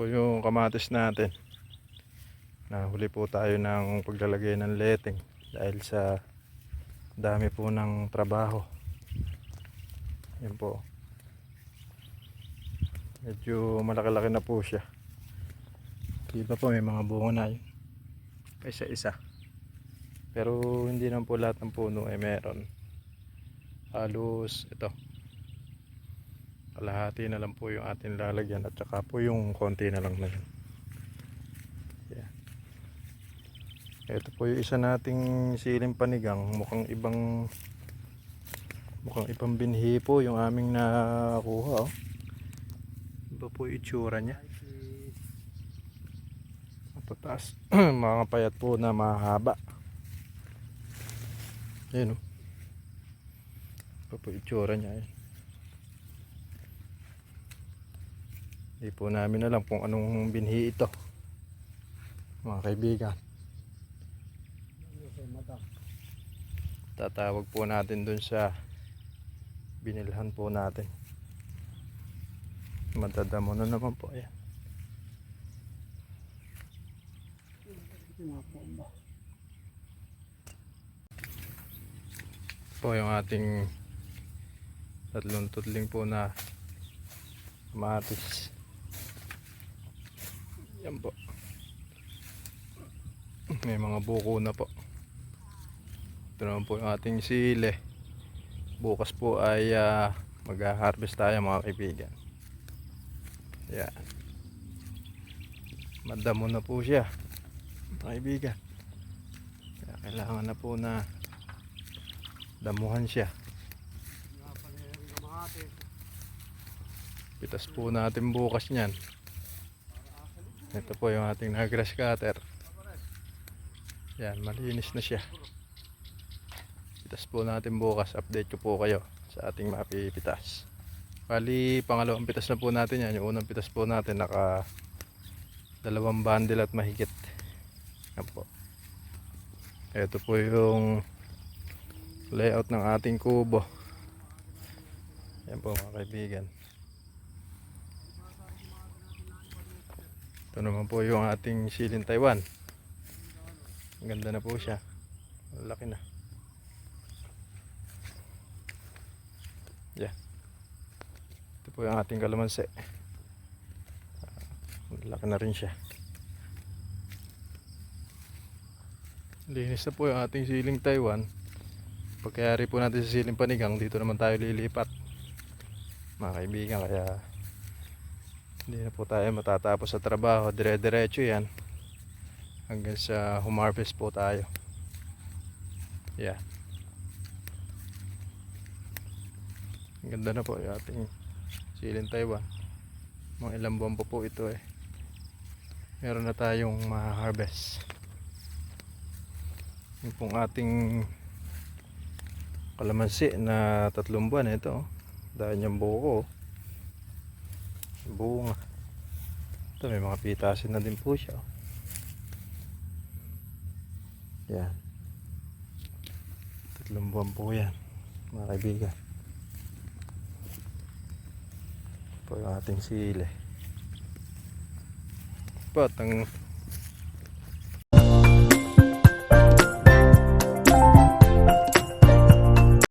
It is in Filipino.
po yung kamatis natin. Nahuli po tayo ng paglalagay ng letting dahil sa dami po ng trabaho. Yan po. Medyo malaki-laki na po siya. Iba po may mga bunga na yun. Isa-isa. Pero hindi naman po lahat ng puno ay meron. Halos ito. Kalahati na lang po yung ating lalagyan at saka po yung konti na lang na yun. Yan. Ito po yung isa nating siling panigang. Mukhang ibang mukhang ibang binhi po yung aming nakuha. Oh. Iba po yung itsura niya. Matataas. Mga payat po na mahaba. Ayan oh. Iba po yung itsura niya. Eh. Hindi po namin alam kung anong binhi ito. Mga kaibigan. Tatawag po natin dun sa binilhan po natin. Matadamo na naman po. Ayan. Po yung ating tatlong tutling po na kamatis. Yan po. May mga buko na po. Ito naman po yung ating sile. Bukas po ay ah, mag-harvest tayo mga kaibigan. Yan. Madamo na po siya. Mga kaibigan. Kaya kailangan na po na damuhan siya. Pitas po natin bukas niyan. Ito po yung ating na grass cutter. Yan, malinis na siya. Pitas po natin bukas. Update ko po kayo sa ating mapipitas. Bali, pangalawang pitas na po natin yan. Yung unang pitas po natin naka dalawang bundle at mahigit. Yan po. Ito po yung layout ng ating kubo. Yan po mga kaibigan. Ito naman po yung ating silin Taiwan. Ang ganda na po siya. Malaki na. Yeah. Ito po yung ating kalamansi. Ah, Malaki na rin siya. Linis na po yung ating siling Taiwan. Pagkayari po natin sa siling panigang, dito naman tayo lilipat. Mga kaibigan, kaya hindi na po tayo matatapos sa trabaho. Dire-diretso yan. Hanggang sa humarvest po tayo. Yeah. Ganda na po yung ating silin Taiwan. Mga ilang buwan pa po ito eh. Meron na tayong ma-harvest. Yung pong ating kalamansi na tatlong buwan ito. oh. Dahil niyang buko. Bunga. Ito may mga pitasin na din po siya. oh. Yan. Tatlong buwan po yan. Mga kaibigan. Po yung ating sili. At ang